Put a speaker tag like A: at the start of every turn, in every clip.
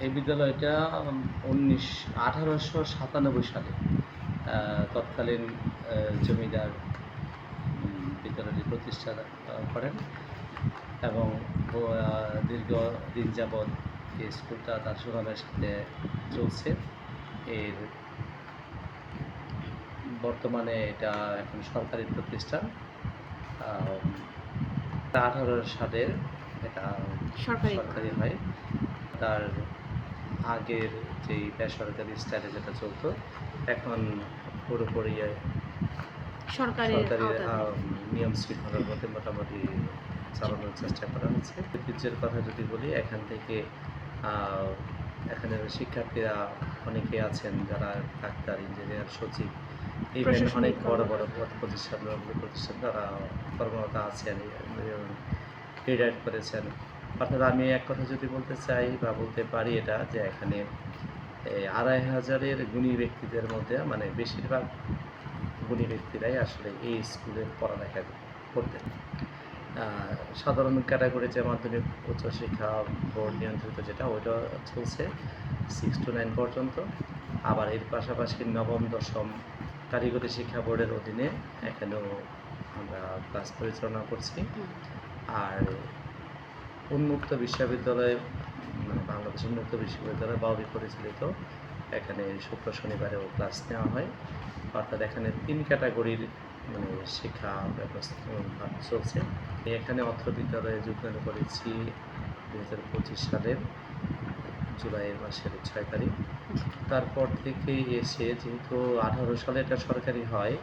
A: এই বিদ্যালয়টা উনিশ আঠারোশো সাতানব্বই সালে তৎকালীন জমিদার বিদ্যালয়টি প্রতিষ্ঠা করেন এবং আহ, দীর্ঘদিন যাবৎ এই স্কুলটা তার সুনামের সাথে চলছে। এর বর্তমানে এটা এখন সরকারি প্রতিষ্ঠান। আঠারো সালের এটা
B: সরকারি
A: হয়। তার আগের যেই বেসরকারি স্টাইলে যেটা চলতো এখন পুরোপুরি
B: সরকারি
A: সরকারি নিয়ম শৃঙ্খলার মধ্যে মোটামুটি চালানোর চেষ্টা করা হচ্ছে। ঐতিহ্যের কথা যদি বলি এখান থেকে এখানের শিক্ষার্থীরা অনেকে আছেন যারা ডাক্তার ইঞ্জিনিয়ার সচিব ইভেন অনেক বড় বড় পদ প্রতিষ্ঠান প্রতিষ্ঠান তারা কর্মরত আছেন করেছেন। অর্থাৎ আমি এক কথা যদি বলতে চাই বা বলতে পারি এটা যে এখানে আড়াই হাজারের গুণী ব্যক্তিদের মধ্যে মানে বেশিরভাগ গুণী ব্যক্তিরাই আসলে এই স্কুলে পড়ালেখা করতেন। সাধারণ ক্যাটাগরি যে মাধ্যমিক উচ্চশিক্ষা বোর্ড নিয়ন্ত্রিত যেটা ওইটা চলছে সিক্স টু নাইন পর্যন্ত। আবার এর পাশাপাশি নবম দশম কারিগরি শিক্ষা বোর্ডের অধীনে এখানেও আমরা ক্লাস পরিচালনা করছি। আর উন্মুক্ত বিশ্ববিদ্যালয় মানে বাংলাদেশ উন্মুক্ত বিশ্ববিদ্যালয় বা পরিচালিত। এখানে শুক্র শনিবারেও ক্লাস নেওয়া হয়। অর্থাৎ এখানে তিন ক্যাটাগরির মানে শিক্ষা ব্যবস্থা চলছে। এখানে অর্থ বিদ্যালয়ে যোগদান করেছি দু হাজার পঁচিশ সালের জুলাই মাসের ছয় তারিখ। তারপর থেকে এসে যেহেতু আঠারো সালে এটা সরকারি হয়,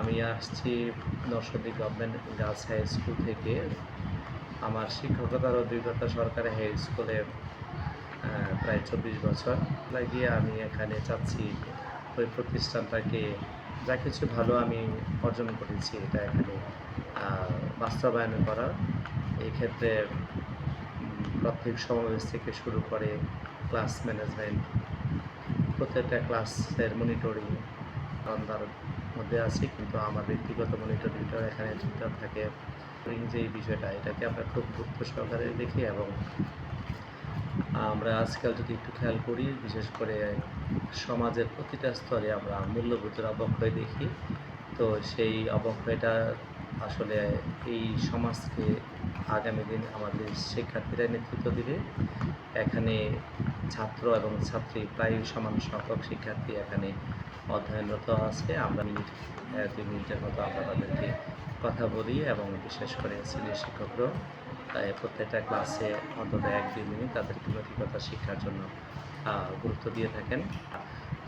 A: আমি আসছি Narsingdi government girls high school থেকে আমার শিক্ষকতার অভিজ্ঞতা সরকারি হাই স্কুলে প্রায় চব্বিশ বছর। লাগিয়ে আমি এখানে চাচ্ছি ওই প্রতিষ্ঠানটাকে যা কিছু ভালো আমি অর্জন করেছি এটা এখানে বাস্তবায়ন করার। এই ক্ষেত্রে সমাবেশ থেকে শুরু করে ক্লাস ম্যানেজমেন্ট, প্রত্যেকটা ক্লাসের মনিটরিং তার মধ্যে আছি, কিন্তু আমার ব্যক্তিগত মনিটরিংটাও এখানে ঠিকঠাক থাকে। Monitoring যে বিষয়টা, এটাকে আমরা খুব গুরুত্ব সহকারে দেখি এবং আমরা আজকাল যদি একটু খেয়াল করি, বিশেষ করে সমাজের প্রতিটা স্তরে আমরা মূল্যবোধের অবক্ষয় দেখি। তো সেই অবক্ষয়টা আসলে এই সমাজকে আগামী দিন আমাদের শিক্ষার্থীরা নেতৃত্ব দিবে। এখানে ছাত্র এবং ছাত্রী প্রায় সমান সংখ্যক শিক্ষার্থী এখানে অধ্যয়নরত আছে। আমরা মিনিট দুই মিনিটের মতো আমরা তাদেরকে কথা বলি এবং বিশেষ করে সিনিয়র শিক্ষকরাও তাই প্রত্যেকটা ক্লাসে অন্তত এক দুই মিনিট তাদেরকে নৈতিকতা শিক্ষার জন্য গুরুত্ব দিয়ে থাকেন।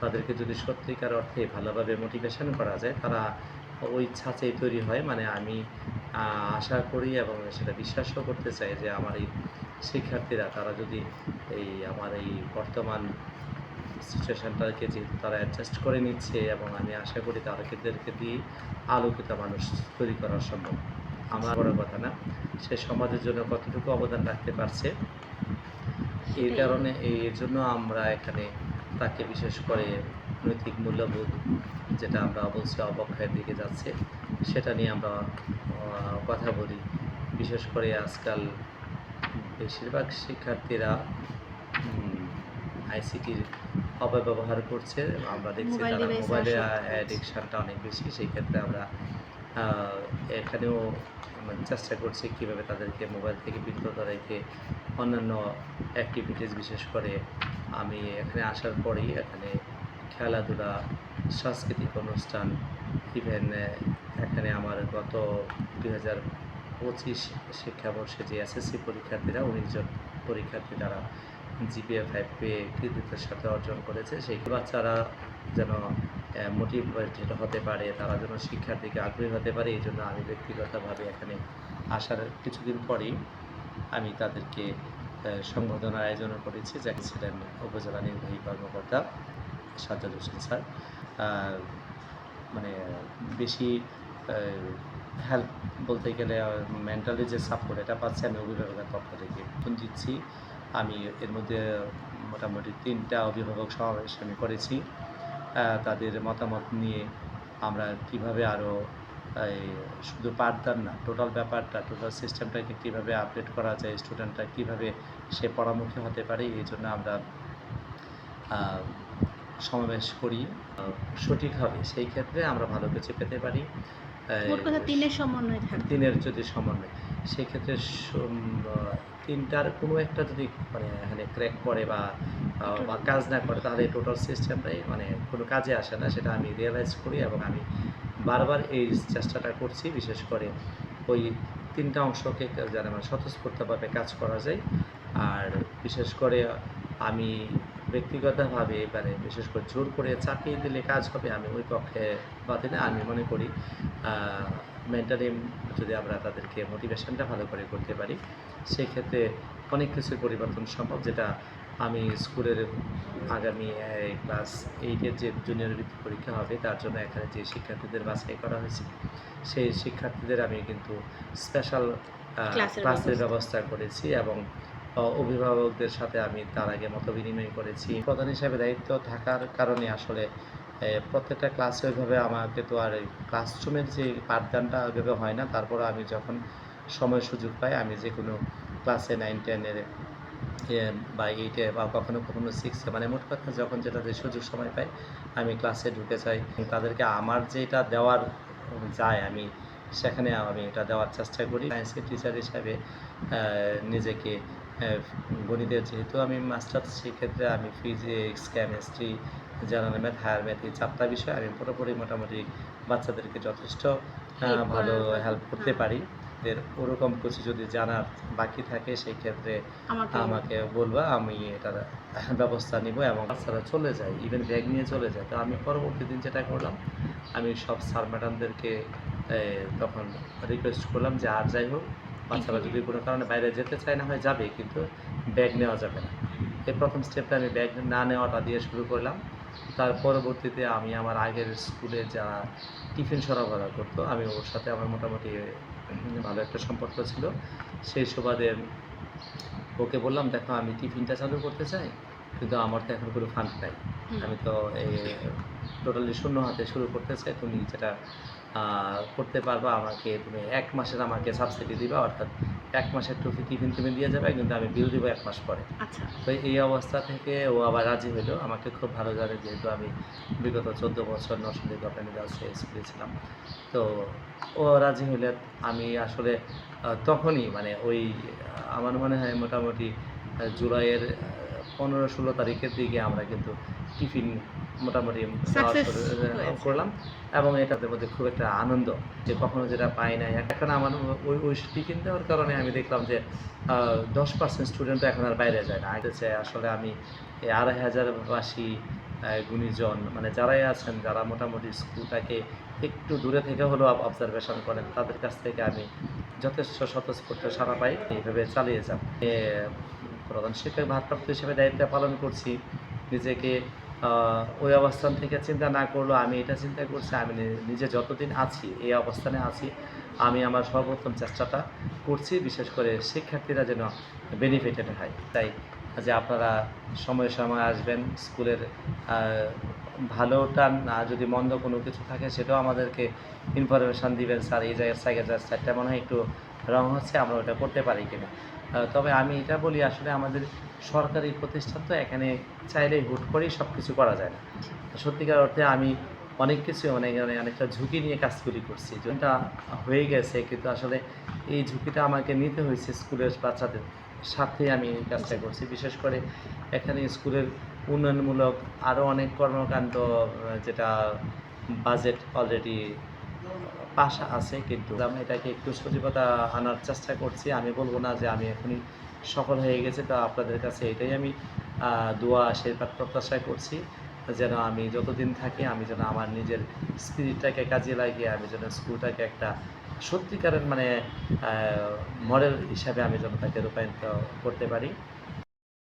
A: তাদেরকে যদি সত্যিকার অর্থে ভালোভাবে মোটিভেশন করা যায়, তারা ওই ছাঁচেই তৈরি হয়। মানে আমি আশা করি এবং সেটা বিশ্বাসও করতে চাই যে আমার এই শিক্ষার্থীরা, তারা যদি এই, আমার এই বর্তমান সিচুয়েশনটাকে যেহেতু তারা অ্যাডজাস্ট করে নিচ্ছে এবং আমি আশা করি তাদেরকে দিয়ে আলোকিত মানুষ তৈরি করা সম্ভব। আমার বড় কথা না সে সমাজের জন্য কতটুকু অবদান রাখতে পারছে এই কারণে এই- এর জন্য আমরা এখানে তাকে বিশেষ করে নৈতিক মূল্যবোধ যেটা আমরা অবশ্যই অবক্ষয়ের দিকে যাচ্ছে সেটা নিয়ে আমরা কথা বলি। বিশেষ করে আজকাল বেশিরভাগ শিক্ষার্থীরা আইসিটির অপব্যবহার করছে আমরা দেখছি তারা মোবাইলে অ্যাডিকশানটা অনেক বেশি সেই ক্ষেত্রে আমরা এখানেও চেষ্টা করছি কীভাবে তাদেরকে মোবাইল থেকে বিরত রেখে অন্যান্য অ্যাক্টিভিটিস বিশেষ করে আমি এখানে আসার পরেই এখানে খেলাধুলা সাংস্কৃতিক অনুষ্ঠান ইভেন এখানে আমার গত দুই হাজার পঁচিশ শিক্ষাবর্ষে যে এসএসসি পরীক্ষার্থীরা উনিশজন পরীক্ষার্থী তারা জিপিএ, ফাইভ পেয়ে কৃতিত্বের সাথে অর্জন করেছে। সেই বাচ্চারা যেন মোটিভেটেড হতে পারে, তারা যেন শিক্ষার দিকে আগ্রহী হতে পারে, এই জন্য আমি ব্যক্তিগতভাবে এখানে আসার কিছুদিন পরেই আমি তাদেরকে সংবর্ধনার আয়োজনও করেছি, যাকে ছিলেন উপজেলা নির্বাহী কর্মকর্তা সাজ্জাদ হোসেন স্যার। মানে বেশি হেল্প বলতে গেলে মেন্টালি যে সাপোর্ট এটা পাচ্ছি আমি অভিভাবকের পক্ষ থেকে। দিচ্ছি। আমি এর মধ্যে মোটামুটি তিনটা অভিভাবক সমাবেশ আমি করেছি। তাদের মতামত নিয়ে আমরা কীভাবে আরও শুধু পাঠদান না টোটাল ব্যাপারটা টোটাল সিস্টেমটাকে কীভাবে আপডেট করা যায় স্টুডেন্টটা কীভাবে সে পরামুখী হতে পারে এই জন্য আমরা সমাবেশ করি। সঠিকভাবে সেই ক্ষেত্রে আমরা ভালো কিছু পেতে পারি।
B: তিনের সমন্বয়
A: তিনের যদি সমন্বয়। সেই ক্ষেত্রে সম- তিনটার কোনো একটা যদি মানে এখানে ক্র্যাক করে বা বা কাজ না করে, তাহলে টোটাল সিস্টেমটাই মানে কোনো কাজে আসে না। সেটা আমি রিয়েলাইজ করি এবং আমি বারবার এই চেষ্টাটা করছি। বিশেষ করে ওই তিনটা অংশকে যেন আমার স্বতঃস্ফূর্তভাবে কাজ করা যায়। আর বিশেষ করে আমি ব্যক্তিগতভাবে এবারে বিশেষ করে জোর করে চাপিয়ে দিলে কাজ হবে, আমি ওই পক্ষে বাদে না। আমি মনে করি মেন্টালি যদি আমরা তাদেরকে মোটিভেশনটা ভালো করে করতে পারি সেক্ষেত্রে অনেক কিছুর পরিবর্তন সম্ভব যেটা আমি স্কুলের আগামী ক্লাস এইটের যে জুনিয়র বৃত্তি পরীক্ষা হবে তার জন্য এখানে যে শিক্ষার্থীদের বাছাই করা হয়েছে সেই শিক্ষার্থীদের আমি কিন্তু স্পেশাল
B: ক্লাসের ব্যবস্থা।
A: করেছি এবং অভিভাবকদের সাথে আমি তার আগে মত বিনিময় করেছি প্রধান হিসাবে দায়িত্ব থাকার কারণে আসলে প্রত্যেকটা ক্লাসে ওইভাবে আমাকে তো আর ক্লাসরুমের যে পাঠদানটা ওইভাবে হয় না। তারপর আমি যখন সময় সুযোগ পাই, আমি যে কোনো ক্লাসে নাইন টেনের বা এইটে বা কখনো কখনো সিক্সে মানে মোট কথা যখন যেটাতে সুযোগ সময় পাই, আমি ক্লাসে ঢুকে যাই। তাদেরকে আমার যেটা দেওয়ার যায়, আমি সেখানে আমি এটা দেওয়ার চেষ্টা করি। সায়েন্সের টিচার হিসাবে নিজেকে গণিতের যেহেতু আমি মাস্টার সেক্ষেত্রে আমি physics chemistry general math higher math এই চারটা বিষয় আমি পুরোপুরি মোটামুটি বাচ্চাদেরকে যথেষ্ট ভালো হেল্প করতে
B: হ্যাঁ।
A: পারি। এর ওরকম কিছু যদি জানার বাকি থাকে সেই ক্ষেত্রে
B: আমাকে
A: আমাকে বলবা আমি এটার ব্যবস্থা নিব এবং বাচ্চারা চলে যায় ইভেন ব্যাগ নিয়ে চলে যায়। তো আমি পরবর্তী দিন যেটা করলাম আমি সব স্যার ম্যাডামদেরকে তখন রিকোয়েস্ট করলাম যে আর যাই হোক বাচ্চারা যদি কোনো কারণে বাইরে যেতে চায় না হয় যাবে কিন্তু ব্যাগ নেওয়া যাবে না। এই প্রথম স্টেপটা আমি ব্যাগ না নেওয়াটা দিয়ে শুরু করলাম। তার পরবর্তীতে আমি আমার আগের স্কুলে যারা টিফিন সরবরাহ করতো আমি ওর সাথে আমার মোটামুটি ভালো একটা সম্পর্ক ছিল। সেই সুবাদে ওকে বললাম দেখো আমি টিফিনটা চালু করতে চাই কিন্তু আমার তো এখন কোনো ফান্ড নাই। আমি তো এই টোটালি শূন্য হাতে শুরু করতে চাই তুমি যেটা করতে পারবা আমাকে তুমি এক মাসের আমাকে সাবসিডি দিবা অর্থাৎ এক মাসের টুপি টিফিন তুমি দিয়ে যাবে কিন্তু আমি বিল দিব এক মাস পরে।
B: আচ্ছা।
A: তো এই অবস্থা থেকে ও আবার রাজি হলো আমাকে খুব ভালো জানে যেহেতু আমি বিগত চোদ্দ বছর নরসিংদী গভর্নমেন্ট গার্লসে স্কুলে ছিলাম। তো ও রাজি হলে আমি আসলে তখনই মানে ওই আমার মনে হয় মোটামুটি জুলাইয়ের পনেরো ষোলো তারিখের দিকে আমরা কিন্তু টিফিন মোটামুটি। করলাম। এবং এটাতে মধ্যে খুব একটা আনন্দ যে কখনো যেটা পাই নাই। এখন আমার ওই ওই টিফিন দেওয়ার কারণে আমি দেখলাম যে দশ পার্সেন্ট স্টুডেন্ট এখন আর বাইরে যায় না। আগে চাই আসলে আমি এই আড়াই হাজার বাসী গুণীজন মানে যারাই আছেন যারা মোটামুটি স্কুলটাকে একটু দূরে থেকে হলেও অবজারভেশন করেন তাদের কাছ থেকে আমি যথেষ্ট স্বতঃস্ফূর্ত সারা পাই। এইভাবে চালিয়ে যাব। প্রধান শিক্ষক ভারপ্রাপ্ত হিসেবে দায়িত্ব পালন করছি। নিজেকে ওই অবস্থান থেকে চিন্তা না করলেও আমি এটা চিন্তা করছি, আমি নিজে যতদিন আছি, এই অবস্থানে আছি, আমি আমার সর্বোত্তম চেষ্টাটা করছি, বিশেষ করে শিক্ষার্থীরা যেন বেনিফিটেড হয়। তাই যে আপনারা সময়ে সময় আসবেন, স্কুলের ভালোটা না যদি মন্দ কোনো কিছু থাকে, সেটাও আমাদেরকে ইনফরমেশান দিবেন, স্যার, এই জায়গায় সাইকেল স্যারটা মনে হয় একটু রং হচ্ছে, আমরা ওটা করতে পারি কিনা? তবে আমি এটা বলি আসলে আমাদের সরকারি প্রতিষ্ঠান তো এখানে চাইলেই হুট করেই সব কিছু করা যায় না। সত্যিকার অর্থে আমি অনেক কিছু অনেক অনেক- অনেকটা ঝুঁকি নিয়ে কাজগুলি করছি যেটা হয়ে গেছে কিন্তু আসলে এই ঝুঁকিটা আমাকে নিতে হয়েছে স্কুলের বাচ্চাদের সাথে আমি এই কাজটা করছি। বিশেষ করে এখানে স্কুলের উন্নয়নমূলক আরও অনেক কর্মকাণ্ড যেটা বাজেট অলরেডি পাশা আছে কিন্তু আমি এটাকে একটু সজীবতা আনার চেষ্টা করছি। আমি বলব না যে আমি এখনই সফল হয়ে গেছি, তো আপনাদের কাছে এটাই আমি দোয়া, আশীর্বাদ, প্রত্যাশা করছি। যেন আমি যতদিন থাকি, আমি যেন আমার নিজের স্পিরিটটাকে কাজে লাগিয়ে, আমি যেন স্কুলটাকে একটা সত্যিকারের মানে মডেল হিসাবে আমি যেন তাকে রূপায়িত করতে পারি।